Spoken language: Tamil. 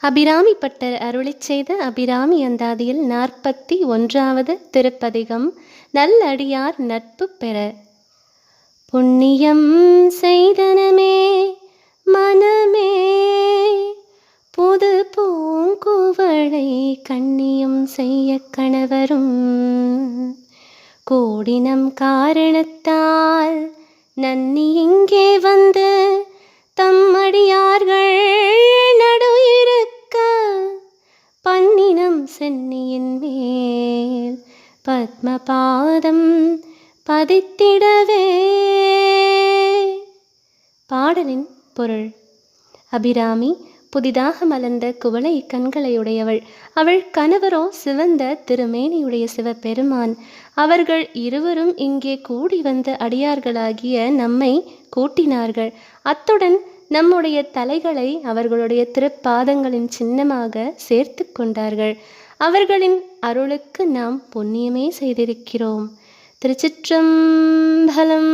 அபிராமி பட்டர் அருளிச் செய்த அபிராமி அந்தாதியில் நாற்பத்தி ஒன்றாவது திருப்பதிகம் நல்லடியார் நட்பு பெற. புண்ணியம் செய்தனமே மனமே புது பூங்குவளை கண்ணியம் செய்ய கணவரும். கோடினம் காரணத்தால் நன்னி இங்கே வந்து சென்னியின் மேல் பத்மபாதம் பதித்திடவே. பாடலின் பொருள். அபிராமி புதிதாக மலர்ந்த குவளை கண்களையுடையவள். அவள் கணவரோ சிவந்த திருமேனியுடைய சிவபெருமான். அவர்கள் இருவரும் இங்கே கூடி வந்த அடியார்களாகிய நம்மை கூட்டினார்கள். அத்துடன் நம்முடைய தலைகளை அவர்களுடைய திருப்பாதங்களின் சின்னமாக சேர்த்து கொண்டார்கள். அவர்களின் அருளுக்கு நாம் புண்ணியமே செய்திருக்கிறோம். திருச்சிற்றம்பலம்